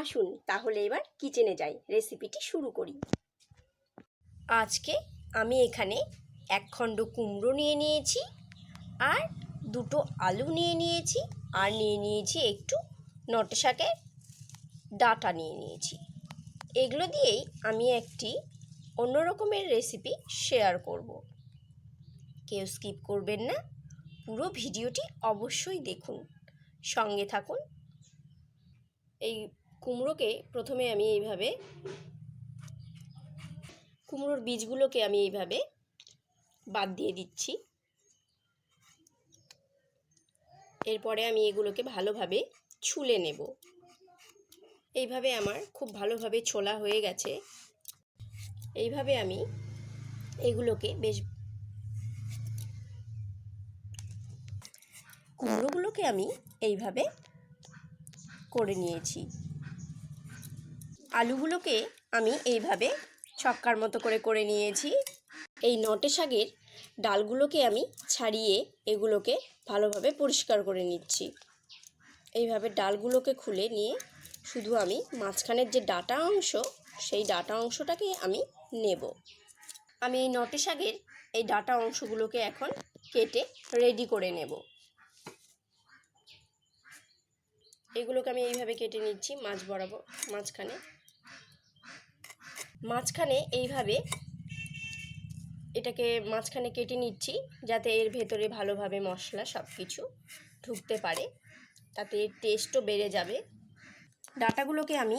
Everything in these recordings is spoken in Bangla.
আসুন তাহলে এবার কিচেনে যাই। রেসিপিটি শুরু করি। আজকে আমি এখানে এক খণ্ড কুমড়ো নিয়ে নিয়েছি আর দুটো আলু নিয়ে নিয়েছি আর নিয়ে নিয়েছি একটু নটে শাকের ডাটা নিয়ে নিয়েছি। এগুলো দিয়েই আমি একটি অন্য রকমের রেসিপি শেয়ার করব। কেউ স্কিপ করবেন না, পুরো ভিডিওটি অবশ্যই দেখুন। সঙ্গে থাকুন। এই কুমড়োকে প্রথমে আমি এইভাবে, কুমড়োর বীজগুলোকে আমি এইভাবে বাদ দিয়ে দিচ্ছি। এরপরে আমি এগুলোকে ভালোভাবে ছুলে নেব। এইভাবে আমার খুব ভালোভাবে ছোলা হয়ে গেছে। এইভাবে আমি এগুলোকে বেশ, কুমড়োগুলোকে আমি এইভাবে করে নিয়েছি। আলুগুলোকে আমি এইভাবে ছক্কার মতো করে করে নিয়েছি। এই নটে শাকের ডালগুলোকে আমি ছাড়িয়ে এগুলোকে ভালোভাবে পরিষ্কার করে নিচ্ছি। এইভাবে ডালগুলোকে খুলে নিয়ে শুধু আমি মাঝখানের যে ডাটা অংশ, সেই ডাটা অংশটাকে আমি নেব। আমি এই নটে শাকের এই ডাটা অংশগুলোকে এখন কেটে রেডি করে নেব। এগুলোকে আমি এইভাবে কেটে নিচ্ছি মাছ বরাবর, মাঝখানে। মাঝখানে এইভাবে এটাকে মাঝখানে কেটে নিচ্ছি যাতে এর ভেতরে ভালোভাবে মশলা সব কিছু ঢুকতে পারে। তাতে এর টেস্টও বেড়ে যাবে। ডাটাগুলোকে আমি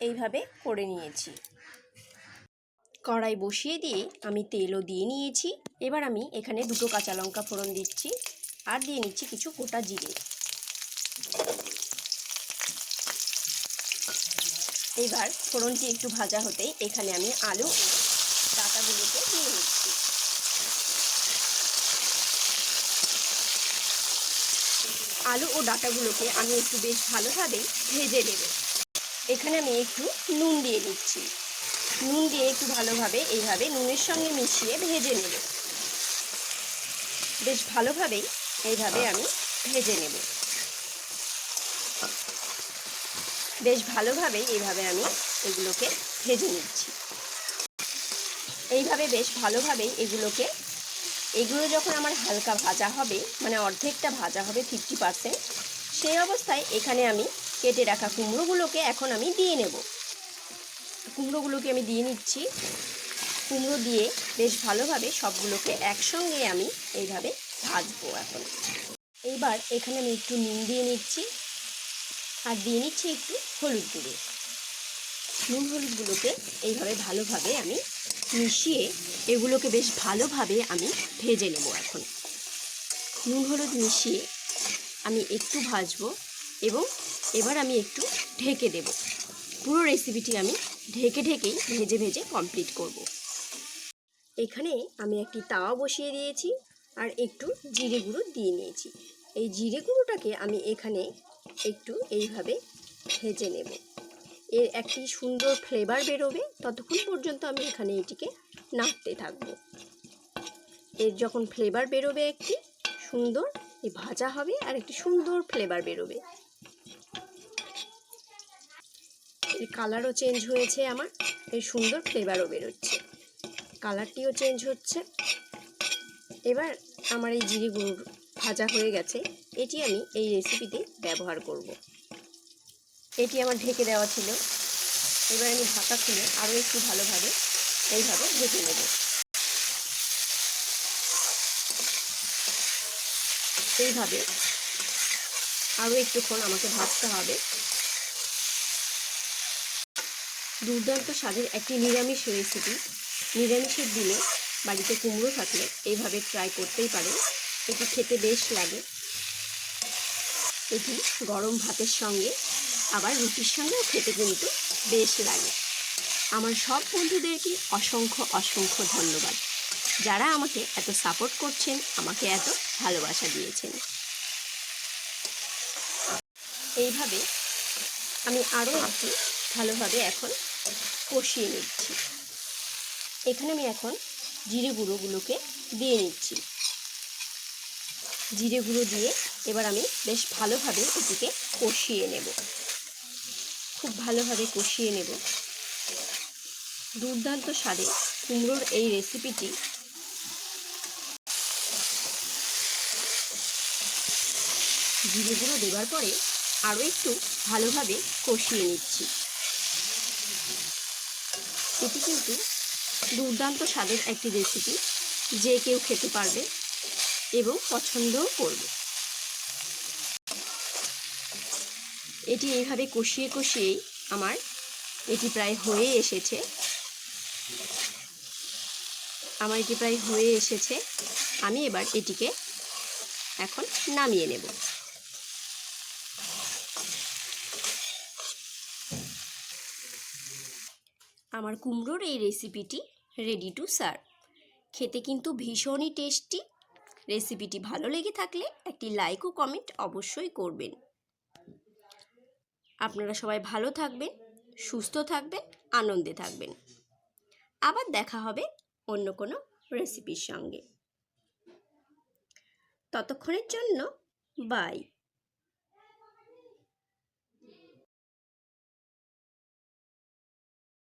এইভাবে করে নিয়েছি। কড়াই বসিয়ে দিয়ে আমি তেলও দিয়ে নিয়েছি। এবার আমি এখানে দুটো কাঁচা লঙ্কা ফোড়ন দিচ্ছি আর দিয়ে নিচ্ছি কিছু গোটা জিরে। এবার ফোড়নটি একটু ভাজা হতেই এখানে আমি আলু ডাটাগুলোকে দিয়ে নিচ্ছি। আলু ও ডাটাগুলোকে আমি একটু বেশ ভালোভাবে ভেজে নেব। এখানে আমি একটু নুন দিয়ে দিচ্ছি। নুন দিয়ে একটু ভালোভাবে এইভাবে নুনের সঙ্গে মিশিয়ে ভেজে নেব। বেশ ভালোভাবেই এইভাবে আমি ভেজে নেব। বেশ ভালোভাবেই এইভাবে আমি এগুলোকে ভেজে নিচ্ছি। এইভাবে বেশ ভালোভাবেই এগুলোকে, এগুলো যখন আমার হালকা ভাজা হবে মানে অর্ধেকটা ভাজা হবে ফিফটি পারসেন্ট সেই অবস্থায় এখানে আমি কেটে রাখা কুমড়োগুলোকে এখন আমি দিয়ে নেব। কুমড়োগুলোকে আমি দিয়ে নিচ্ছি। কুমড়ো দিয়ে বেশ ভালোভাবে সবগুলোকে একসঙ্গে আমি এইভাবে ভাজবো এখন। এইবার এখানে আমি একটু নুন দিয়ে নিচ্ছি। আর দিয়ে নিচ্ছি একটু হলুদ গুঁড়ো। নুন হলুদ হলুদগুলোকে এইভাবে ভালোভাবে আমি মিশিয়ে এগুলোকে বেশ ভালোভাবে আমি ভেজে নেব এখন। নুন হলুদ মিশিয়ে আমি একটু ভাজবো এবং এবার আমি একটু ঢেকে দেব। পুরো রেসিপিটি আমি ঢেকে ঢেকেই ভেজে ভেজে কমপ্লিট করব। এখানে আমি একটি তাওয়া বসিয়ে দিয়েছি আর একটু জিরে গুঁড়ো দিয়ে নিয়েছি। এই জিরে গুঁড়োটাকে আমি এখানে একটু এইভাবে ভেজে নেব। এর একটি সুন্দর ফ্লেভার বেরোবে ততক্ষণ পর্যন্ত আমি এখানে এটিকে নাড়তে থাকব। এর যখন ফ্লেভার বেরোবে একটি সুন্দর ভাজা হবে আর একটি সুন্দর ফ্লেভার বেরোবে। এর কালারও চেঞ্জ হয়েছে আমার, এর সুন্দর ফ্লেভারও বেরোচ্ছে। কালারটিও চেঞ্জ হচ্ছে। এবার আমার এই জিরে গুঁড়ো ভাজা হয়ে গেছে, এটি আমি এই রেসিপিতে ব্যবহার করব। এটি আমার ঢেকে দেওয়া ছিল। এবার আমি ঢাকা খুলে আরও একটু ভালোভাবে এইভাবে ঢেকে নেব। এইভাবে আরও একটুক্ষণ আমাকে ভাজতে হবে। দুর্দান্ত স্বাদের একটি নিরামিষ রেসিপি নিরামিষের দিনে বাড়িতে কুমড়ো থাকলে এইভাবে ট্রাই করতেই পারেন। এটি খেতে বেশ লাগে। এটি গরম ভাতের সঙ্গে, আবার রুটির সঙ্গেও খেতে কিন্তু বেশ লাগে। আমার সব বন্ধুদেরকে অসংখ্য অসংখ্য ধন্যবাদ। যারা আমাকে এত সাপোর্ট করছেন, আমাকে এত ভালোবাসা দিয়েছেন। এইভাবে আমি আরও একটু ভালোভাবে এখন কষিয়ে নিচ্ছি। এখানে আমি এখন জিরে গুঁড়োগুলোকে দিয়ে নিচ্ছি। জিরে গুঁড়ো দিয়ে এবার আমি বেশ ভালোভাবে এটিকে কষিয়ে নেব। খুব ভালোভাবে কষিয়ে নেব। দুর্দান্ত স্বাদে কুমড়োর এই রেসিপিটি জিরে গুঁড়ো দেওয়ার পরে আরও একটু ভালোভাবে কষিয়ে নিচ্ছি। এটি কিন্তু দুর্দান্ত স্বাদের একটি রেসিপি যে কেউ খেতে পারবে। এবং পছন্দও করবে। এটি এইভাবে কষিয়ে কষিয়েই আমার এটি প্রায় হয়ে এসেছে। আমার এটি প্রায় হয়ে এসেছে। আমি এবার এটিকে এখন নামিয়ে নেব। আমার কুমড়োর এই রেসিপিটি রেডি টু সার্ভ খেতে কিন্তু ভীষণই টেস্টি রেসিপিটি ভালো লেগে থাকলে একটি লাইক ও কমেন্ট অবশ্যই করবেন। আপনারা সবাই ভালো থাকবেন, সুস্থ থাকবেন, আনন্দে থাকবেন। আবার দেখা হবে অন্য কোনো রেসিপির সঙ্গে। ততক্ষণের জন্য বাই